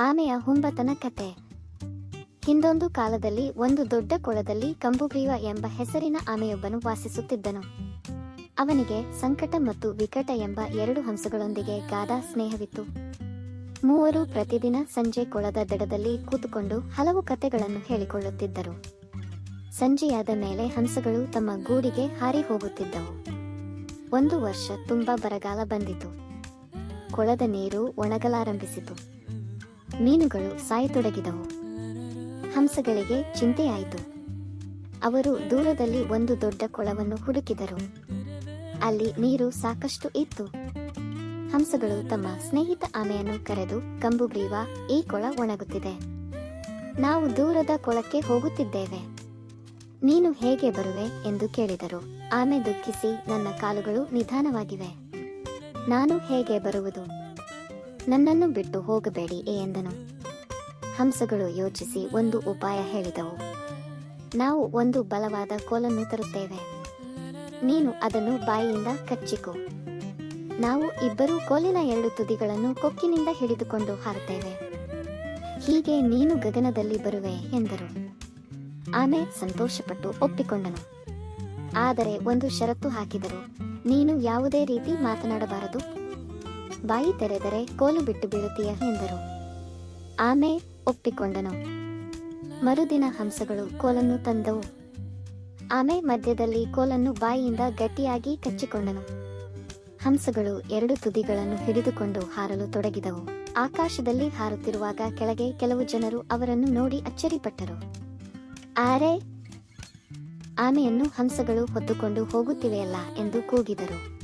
ಆಮೆಯ ಹುಂಬತನ ಕತೆ ಹಿಂದೊಂದು ಕಾಲದಲ್ಲಿ ಒಂದು ದೊಡ್ಡ ಕೊಳದಲ್ಲಿ ಕಂಬುಗ್ರೀವ ಎಂಬ ಹೆಸರಿನ ಆಮೆಯೊಬ್ಬನು ವಾಸಿಸುತ್ತಿದ್ದನು. ಅವನಿಗೆ ಸಂಕಟ ಮತ್ತು ವಿಕಟ ಎಂಬ ಎರಡು ಹಂಸಗಳೊಂದಿಗೆ ಗಾಢ ಸ್ನೇಹವಿತ್ತು. ಮೂವರು ಪ್ರತಿದಿನ ಸಂಜೆ ಕೊಳದ ದಡದಲ್ಲಿ ಕೂತುಕೊಂಡು ಹಲವು ಕತೆಗಳನ್ನು ಹೇಳಿಕೊಳ್ಳುತ್ತಿದ್ದರು. ಸಂಜೆಯಾದ ಮೇಲೆ ಹಂಸಗಳು ತಮ್ಮ ಗೂಡಿಗೆ ಹಾರಿ ಹೋಗುತ್ತಿದ್ದವು. ಒಂದು ವರ್ಷ ತುಂಬಾ ಬರಗಾಲ ಬಂದಿತು. ಕೊಳದ ನೀರು ಒಣಗಲಾರಂಭಿಸಿತು. ಮೀನುಗಳು ಸಾಯತೊಡಗಿದವು. ಹಂಸಗಳಿಗೆ ಚಿಂತೆಯಾಯಿತು. ಅವರು ದೂರದಲ್ಲಿ ಒಂದು ದೊಡ್ಡ ಕೊಳವನ್ನು ಹುಡುಕಿದರು. ಅಲ್ಲಿ ನೀರು ಸಾಕಷ್ಟು ಇತ್ತು. ಹಂಸಗಳು ತಮ್ಮ ಸ್ನೇಹಿತ ಆಮೆಯನ್ನು ಕರೆದು ಕಂಬುಗ್ರೀವ ಈ ಕೊಳ ಒಣಗುತ್ತಿದೆ. ನಾವು ದೂರದ ಕೊಳಕ್ಕೆ ಹೋಗುತ್ತಿದ್ದೇವೆ. ನೀನು ಹೇಗೆ ಬರುವೆ? ಎಂದು ಕೇಳಿದರು. ಆಮೆ ದುಃಖಿಸಿ, ನನ್ನ ಕಾಲುಗಳು ನಿಧಾನವಾಗಿವೆ. ನಾನು ಹೇಗೆ ಬರುವುದು? ನನ್ನನ್ನು ಬಿಟ್ಟು ಹೋಗಬೇಡಿ ಎಂದನು. ಹಂಸಗಳು ಯೋಚಿಸಿ ಒಂದು ಉಪಾಯ ಹೇಳಿದವು. ನಾವು ಒಂದು ಬಲವಾದ ಕೋಲನ್ನು ತರುತ್ತೇವೆ. ನೀನು ಅದನ್ನು ಬಾಯಿಯಿಂದ ಕಚ್ಚಿಕೋ. ನಾವು ಇಬ್ಬರೂ ಕೋಲಿನ ಎರಡು ತುದಿಗಳನ್ನು ಕೊಕ್ಕಿನಿಂದ ಹಿಡಿದುಕೊಂಡು ಹಾರುತ್ತೇವೆ. ಹೀಗೆ ನೀನು ಗಗನದಲ್ಲಿ ಬರುವೆ, ಎಂದರು. ಆಮೆ ಸಂತೋಷಪಟ್ಟು ಒಪ್ಪಿಕೊಂಡನು. ಆದರೆ ಒಂದು ಷರತ್ತು ಹಾಕಿದರು. ನೀನು ಯಾವುದೇ ರೀತಿ ಮಾತನಾಡಬಾರದು. ಬಾಯಿ ತೆರೆದರೆ ಕೋಲು ಬಿಟ್ಟು ಬೀಳುತ್ತೀಯ ಎಂದರು. ಆಮೆ ಒಪ್ಪಿಕೊಂಡನು. ಮರುದಿನ ಹಂಸಗಳು ಕೋಲನ್ನು ತಂದವು. ಆಮೆ ಮಧ್ಯದಲ್ಲಿ ಕೋಲನ್ನು ಬಾಯಿಯಿಂದ ಗಟ್ಟಿಯಾಗಿ ಕಚ್ಚಿಕೊಂಡನು. ಹಂಸಗಳು ಎರಡು ತುದಿಗಳನ್ನು ಹಿಡಿದುಕೊಂಡು ಹಾರಲು ತೊಡಗಿದವು. ಆಕಾಶದಲ್ಲಿ ಹಾರುತ್ತಿರುವಾಗ ಕೆಳಗೆ ಕೆಲವು ಜನರು ಅವರನ್ನು ನೋಡಿ ಅಚ್ಚರಿಪಟ್ಟರು. ಆರೆ, ಆಮೆಯನ್ನು ಹಂಸಗಳು ಹೊತ್ತುಕೊಂಡು ಹೋಗುತ್ತಿವೆಯಲ್ಲ ಎಂದು ಕೂಗಿದರು.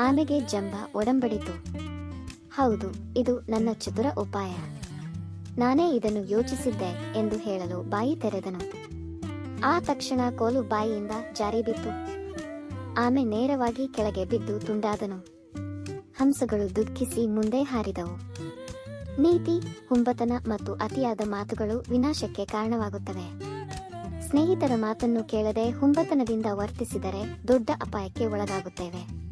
ಆಮೆಗೆ ಜಂಬ ಒಡಂಬಡಿತು. ಹೌದು, ಇದು ನನ್ನ ಚತುರ ಉಪಾಯ. ನಾನೇ ಇದನ್ನು ಯೋಚಿಸಿದ್ದೆ ಎಂದು ಹೇಳಲು ಬಾಯಿ ತೆರೆದನು. ಆ ತಕ್ಷಣ ಕೋಲು ಬಾಯಿಯಿಂದ ಜಾರಿ ಬಿತ್ತು. ಆಮೆ ನೇರವಾಗಿ ಕೆಳಗೆ ಬಿದ್ದು ತುಂಡಾದನು. ಹಂಸಗಳು ದುಃಖಿಸಿ ಮುಂದೆ ಹಾರಿದವು. ನೀತಿ, ಹುಂಬತನ ಮತ್ತು ಅತಿಯಾದ ಮಾತುಗಳು ವಿನಾಶಕ್ಕೆ ಕಾರಣವಾಗುತ್ತವೆ. ಸ್ನೇಹಿತರ ಮಾತನ್ನು ಕೇಳದೆ ಹುಂಬತನದಿಂದ ವರ್ತಿಸಿದರೆ ದೊಡ್ಡ ಅಪಾಯಕ್ಕೆ ಒಳಗಾಗುತ್ತೇವೆ.